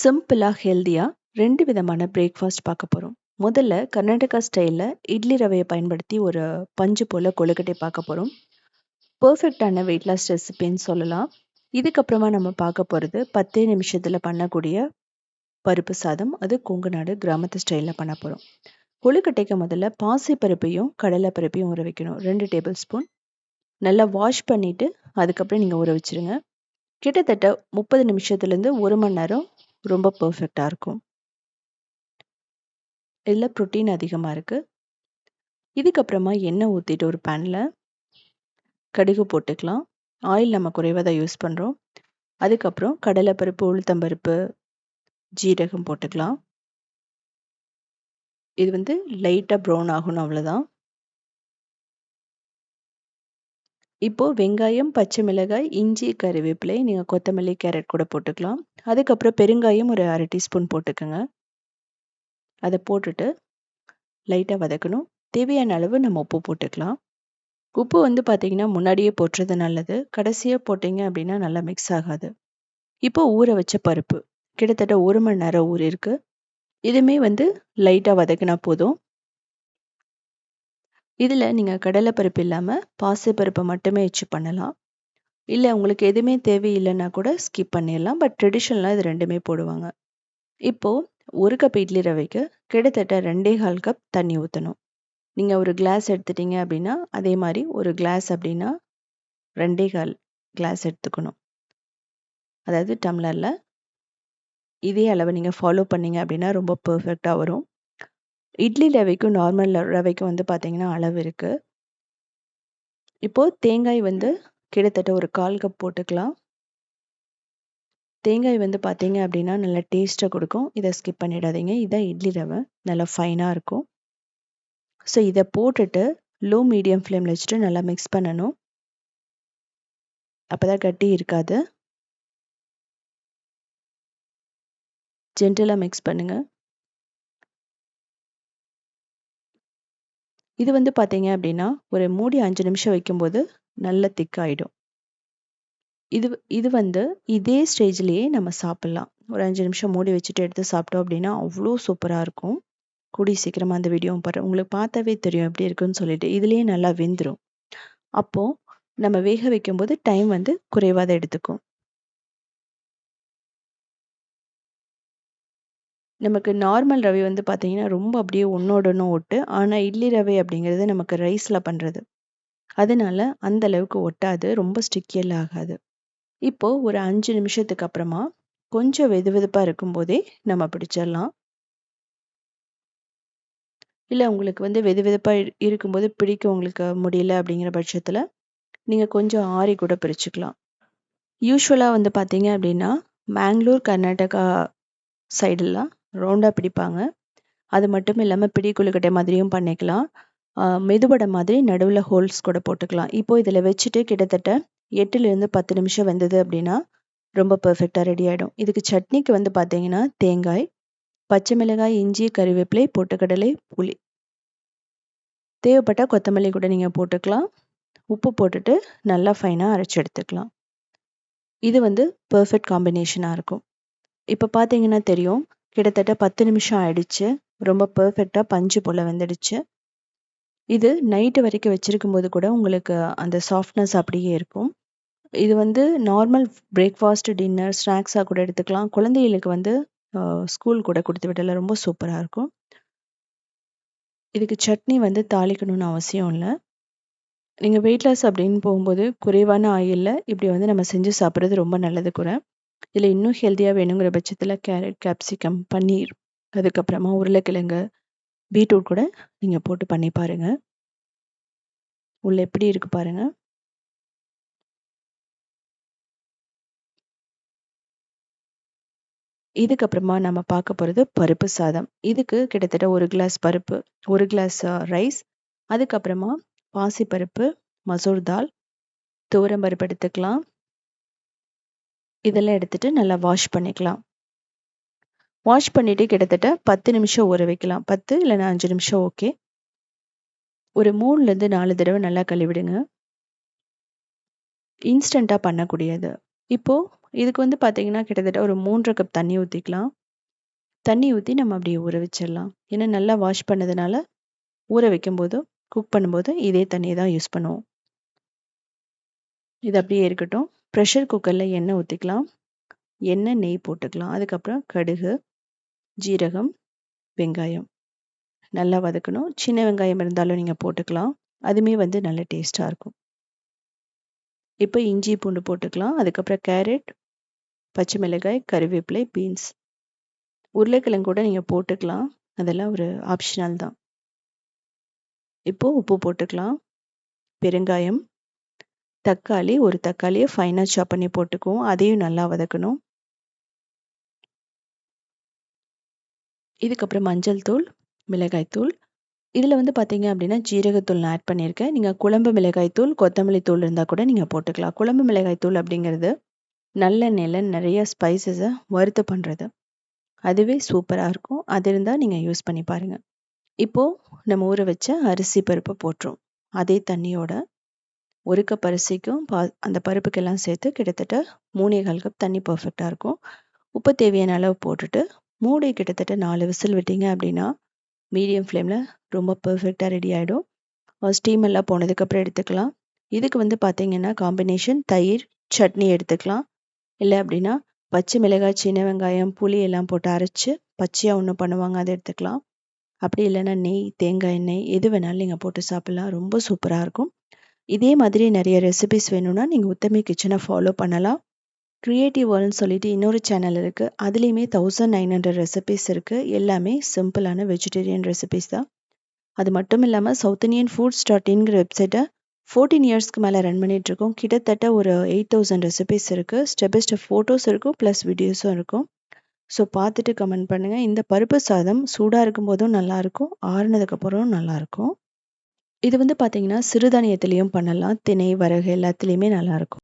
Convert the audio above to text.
சிம்பிளாக ஹெல்த்தியாக ரெண்டு விதமான பிரேக்ஃபாஸ்ட் பார்க்க போகிறோம் முதல்ல கர்நாடகா ஸ்டைலில் இட்லி ரவையை பயன்படுத்தி ஒரு பஞ்சு போல் கொழுக்கட்டை பார்க்க போகிறோம் பர்ஃபெக்டான வெயிட் லாஸ் ரெசிபின்னு சொல்லலாம். இதுக்கப்புறமா நம்ம பார்க்க போகிறது பத்தே நிமிஷத்தில் பண்ணக்கூடிய பருப்பு சாதம். அது கொங்கு நாடு கிராமத்து ஸ்டைலில் பண்ண போகிறோம் கொழுக்கட்டைக்கு முதல்ல பாசி பருப்பையும் கடலை பருப்பையும் ஊற வைக்கணும். ரெண்டு டேபிள் ஸ்பூன் நல்லா வாஷ் பண்ணிவிட்டு அதுக்கப்புறம் நீங்கள் ஊற வச்சுருங்க. கிட்டத்தட்ட முப்பது நிமிஷத்துலேருந்து ஒரு மணி நேரம் ரொம்ப பர்ஃபெக்டாக இருக்கும். இதில் ப்ரோட்டீன் அதிகமாக இருக்குது இதுக்கப்புறமா எண்ணெய் ஊற்றிட்டு ஒரு பேனில் கடுகு போட்டுக்கலாம். ஆயில் நம்ம குறைவாக தான் யூஸ் பண்ணுறோம் அதுக்கப்புறம் கடலைப்பருப்பு உளுத்தம்பருப்பு ஜீரகம் போட்டுக்கலாம். இது வந்து லைட்டாக ப்ரௌன் ஆகணும் அவ்வளோதான் இப்போது வெங்காயம் பச்சை மிளகாய் இஞ்சி கறிவேப்பிலை நீங்கள் கொத்தமல்லி கேரட் கூட போட்டுக்கலாம். அதுக்கப்புறம் பெருங்காயம் ஒரு அரை டீஸ்பூன் போட்டுக்கோங்க. அதை போட்டுட்டு லைட்டாக வதக்கணும். தேவையான அளவு நம்ம உப்பு போட்டுக்கலாம். உப்பு வந்து பார்த்தீங்கன்னா முன்னாடியே போட்டுறது நல்லது. கடைசியாக போட்டிங்க அப்படின்னா நல்லா மிக்ஸ் ஆகாது. இப்போ ஊற வச்ச பருப்பு. கிட்டத்தட்ட ஒரு மணி நேரம் ஊறிருக்கு இதுவுமே வந்து லைட்டாக வதக்கினா போதும். இதில் நீங்கள் கடலை பருப்பு இல்லாமல் பாசைப்பருப்பை மட்டுமே வச்சு பண்ணலாம். இல்லை உங்களுக்கு எதுவுமே தேவையில்லைன்னா கூட ஸ்கிப் பண்ணிடலாம். பட் ட்ரெடிஷ்னலாக இது ரெண்டுமே போடுவாங்க. இப்போது ஒரு கப் இட்லி ரவைக்கு கிட்டத்தட்ட ரெண்டே கால் கப் தண்ணி ஊற்றணும் நீங்கள் ஒரு கிளாஸ் எடுத்துட்டீங்க அப்படின்னா அதே மாதிரி ஒரு கிளாஸ் அப்படின்னா ரெண்டே கால் கிளாஸ் எடுத்துக்கணும். அதாவது டம்ளரில் இதே அளவை நீங்கள் ஃபாலோ பண்ணீங்க அப்படின்னா ரொம்ப பர்ஃபெக்டாக வரும். இட்லி ரவைக்கும் நார்மல் ரவைக்கும் வந்து பார்த்தீங்கன்னா அளவு இருக்குது இப்போது தேங்காய் வந்து கிட்டத்தட்ட ஒரு கால் கப் போட்டுக்கலாம். தேங்காய் வந்து பார்த்தீங்க அப்படின்னா நல்லா டேஸ்ட்டை கொடுக்கும். இதை ஸ்கிப் பண்ணிடாதீங்க. இதான் இட்லி ரவை. நல்லா ஃபைனாக இருக்கும். ஸோ இதை போட்டுட்டு லோ மீடியம் ஃப்ளேமில் வச்சுட்டு நல்லா மிக்ஸ் பண்ணணும். அப்போ தான் கட்டி இருக்காது. ஜென்டலாக மிக்ஸ் பண்ணுங்கள் இது வந்து பார்த்தீங்க அப்படின்னா ஒரு மூடி அஞ்சு நிமிஷம் வைக்கும்போது நல்ல திக்காயிடும். இது இது வந்து இதே ஸ்டேஜ்லேயே நம்ம சாப்பிட்லாம். ஒரு அஞ்சு நிமிஷம் மூடி வச்சுட்டு எடுத்து சாப்பிட்டோம் அப்படின்னா அவ்வளோ சூப்பராக இருக்கும். கூடி சீக்கிரமாக அந்த வீடியோவும் பாரு உங்களுக்கு பார்த்தாவே தெரியும் எப்படி இருக்குன்னு சொல்லிட்டு. இதுலேயே நல்லா வெந்துடும் அப்போது நம்ம வேக வைக்கும்போது டைம் வந்து குறைவாக தான் எடுத்துக்கும். நமக்கு நார்மல் ரவை வந்து பார்த்தீங்கன்னா ரொம்ப அப்படியே ஒன்றோட ஒன்று ஒட்டு. ஆனால் இட்லி ரவை அப்படிங்கிறது நமக்கு ரைஸில் பண்ணுறது அதனால அந்த அளவுக்கு ஒட்டாது. ரொம்ப ஸ்டிக்கியல் ஆகாது. இப்போது ஒரு அஞ்சு நிமிஷத்துக்கு அப்புறமா கொஞ்சம் வெது வெதுப்பாக இருக்கும்போதே நம்ம பிடிச்சிடலாம். இல்லை உங்களுக்கு வந்து வெது வெதுப்பாக இருக்கும்போது பிடிக்க உங்களுக்கு முடியல அப்படிங்கிற பட்சத்தில் நீங்கள் கொஞ்சம் ஆறி கூட பிரிச்சுக்கலாம். யூஸ்வலாக வந்து பார்த்தீங்க அப்படின்னா மேங்களூர் கர்நாடகா சைடெல்லாம் ரவுண்டாக பிடிப்பாங்க. அது மட்டும் இல்லாமல் பிடி கொழுக்கட்டை மாதிரியும் பண்ணிக்கலாம். மெதுவடை மாதிரி நடுவில் ஹோல்ஸ் கூட போட்டுக்கலாம். இப்போ இதில் வச்சுட்டு கிட்டத்தட்ட எட்டுலேருந்து பத்து நிமிஷம் வெந்தது அப்படின்னா ரொம்ப பர்ஃபெக்டாக ரெடி ஆகிடும் இதுக்கு சட்னிக்கு வந்து பார்த்தீங்கன்னா தேங்காய் பச்சை மிளகாய் இஞ்சி கறிவேப்பிலை பொட்டுக்கடலை புளி. தேவைப்பட்டால் கொத்தமல்லி கூட நீங்கள் போட்டுக்கலாம். உப்பு போட்டுட்டு நல்லா ஃபைனாக அரைச்சி எடுத்துக்கலாம். இது வந்து பர்ஃபெக்ட் காம்பினேஷனாக இருக்கும். இப்போ பார்த்தீங்கன்னா தெரியும் கிட்டத்தட்ட பத்து நிமிஷம் ஆயிடுச்சு. ரொம்ப பர்ஃபெக்டாக பஞ்சு போல் வந்துடுச்சு. இது நைட்டு வரைக்கும் வச்சுருக்கும் போது கூட உங்களுக்கு அந்த சாஃப்ட்னஸ் அப்படியே இருக்கும். இது வந்து நார்மல் பிரேக்ஃபாஸ்ட் டின்னர் ஸ்நாக்ஸாக கூட எடுத்துக்கலாம். குழந்தைகளுக்கு வந்து ஸ்கூல் கூட கொடுத்து விடல. ரொம்ப சூப்பராக இருக்கும். இதுக்கு சட்னி வந்து தாளிக்கணும்னு அவசியம் இல்லை. நீங்கள் வெயிட் லாஸ் அப்படின்னு போகும்போது குறைவான ஆயிலில் இப்படி வந்து நம்ம செஞ்சு சாப்பிட்றது ரொம்ப நல்லது கூட. இதில் இன்னும் ஹெல்த்தியாக வேணுங்கிற பட்சத்தில் கேரட் கேப்சிகம் பன்னீர் அதுக்கப்புறமா உருளைக்கிழங்கு பீட்ரூட் கூட நீங்கள் போட்டு பண்ணி பாருங்கள் உள்ள எப்படி இருக்கு பாருங்க. இதுக்கப்புறமா நம்ம பார்க்க போகிறது பருப்பு சாதம். இதுக்கு கிட்டத்தட்ட ஒரு கிளாஸ் பருப்பு ஒரு கிளாஸ் ரைஸ் அதுக்கப்புறமா பாசிப்பருப்பு மசூர் தால் துவரம் பருப்பு எடுத்துக்கலாம். இதெல்லாம் எடுத்துட்டு நல்லா வாஷ் பண்ணிக்கலாம் வாஷ் பண்ணிட்டு கிட்டத்தட்ட பத்து நிமிஷம் ஊற வைக்கலாம் பத்து இல்லைன்னா அஞ்சு நிமிஷம் ஓகே ஒரு மூணுலேருந்து நாலு தடவை நல்லா கழுவிடுங்க இன்ஸ்டண்ட்டாக பண்ணக்கூடியது இப்போது இதுக்கு வந்து பார்த்தீங்கன்னா, கிட்டத்தட்ட ஒரு மூன்றரை கப் தண்ணி ஊற்றிக்கலாம் தண்ணி ஊற்றி நம்ம அப்படியே ஊற வச்சிடலாம். ஏன்னா நல்லா வாஷ் பண்ணதுனால, ஊற வைக்கும்போது, குக் பண்ணும்போது இதே தண்ணியை தான் யூஸ் பண்ணுவோம். இது அப்படியே இருக்கட்டும். ப்ரெஷர் குக்கரில் எண்ணெய் ஊற்றிக்கலாம் எண்ணெய், நெய் போட்டுக்கலாம். அதுக்கப்புறம் கடுகு, ஜீரகம், வெங்காயம் நல்லா வதக்கணும். சின்ன வெங்காயம் இருந்தாலும் நீங்கள் போட்டுக்கலாம். அதுவுமே வந்து நல்ல டேஸ்ட்டாக இருக்கும். இப்போ இஞ்சி, பூண்டு போட்டுக்கலாம். அதுக்கப்புறம் கேரட், பச்சை மிளகாய், கருவேப்பிலை பீன்ஸ். உருளைக்கிழங்கு கூட நீங்கள் போட்டுக்கலாம். அதெல்லாம் ஒரு ஆப்ஷனல் தான். இப்போது உப்பு போட்டுக்கலாம். பெருங்காயம், தக்காளி, ஒரு தக்காளியை ஃபைனாக சாப் பண்ணி போட்டுக்குவோம். அதையும் நல்லா வதக்கணும். இதுக்கப்புறம் மஞ்சள் தூள், மிளகாய் தூள். இதில் வந்து பார்த்தீங்க அப்படின்னா, ஜீரகத்தூள் நான் ஆட் பண்ணியிருக்கேன். நீங்கள் குழம்பு மிளகாய் தூள், கொத்தமல்லி தூள் இருந்தால் கூட நீங்கள் போட்டுக்கலாம். குழம்பு மிளகாய் தூள் அப்படிங்கிறது, நல்லெண்ணெயில நிறைய ஸ்பைசஸை வறுத்து பண்ணுறது அதுவே சூப்பராக இருக்கும். அது இருந்தால் நீங்கள் யூஸ் பண்ணி பாருங்கள் இப்போது நம்ம ஊற வச்ச அரிசி பருப்பை போட்டுரும் அதே தண்ணியோட ஒரு கப் அரிசிக்கும் பா அந்த பருப்புக்கெல்லாம் சேர்த்து கிட்டத்தட்ட 3 1/4 கப் தண்ணி பர்ஃபெக்டாக இருக்கும். உப்பு தேவையான அளவு போட்டுட்டு, மூடி கிட்டத்தட்ட நாலு விசில் விட்டீங்க அப்படின்னா, மீடியம் ஃப்ளேமில் ரொம்ப பர்ஃபெக்டாக ரெடி ஆகிடும் ஸ்டீம் எல்லாம் போனதுக்கப்புறம் எடுத்துக்கலாம். இதுக்கு வந்து பார்த்தீங்கன்னா, காம்பினேஷன் தயிர், சட்னி எடுத்துக்கலாம். இல்லை அப்படின்னா, பச்சை மிளகாய், சின்ன வெங்காயம், புளி எல்லாம் போட்டு அரைச்சி பச்சையாக ஒன்று பண்ணுவாங்க. அதை எடுத்துக்கலாம். அப்படி இல்லைன்னா நெய், தேங்காய் எண்ணெய் எது வேணாலும் நீங்கள் போட்டு சாப்பிட்லாம் ரொம்ப சூப்பராக இருக்கும். இதே மாதிரி நிறைய ரெசிபிஸ் வேணும்னா, நீங்கள் உத்தமி கிச்சனை ஃபாலோ பண்ணலாம். க்ரியேட்டிவ் வேர்ல்ட்ன்னு சொல்லிட்டு இன்னொரு சேனல் இருக்குது அதுலேயுமே தௌசண்ட் நைன் ஹண்ட்ரட் ரெசிபிஸ் இருக்குது எல்லாமே சிம்பிளான வெஜிடேரியன் ரெசிபிஸ் தான். அது மட்டும் இல்லாமல் சவுத் இண்டியன் ஃபுட்ஸ் டாட் இன்கிற வெப்சைட்டை ஃபோர்டீன் இயர்ஸ்க்கு மேலே ரன் பண்ணிகிட்ருக்கோம் கிட்டத்தட்ட ஒரு 8000 ரெசிபீஸ் இருக்குது ஸ்டெப் பை ஸ்டெப் ஃபோட்டோஸ் இருக்கும். ப்ளஸ் வீடியோஸும் இருக்கும். ஸோ பார்த்துட்டு கமெண்ட் பண்ணுங்கள் இந்த பருப்பு சாதம் சூடாக இருக்கும்போதும் நல்லாயிருக்கும் ஆறுனதுக்கப்புறம் நல்லாயிருக்கும் இது வந்து பார்த்தீங்கன்னா, சிறுதானியத்திலயும் பண்ணலாம். திணை, வரகு எல்லாத்துலயுமே நல்லாருக்கும்.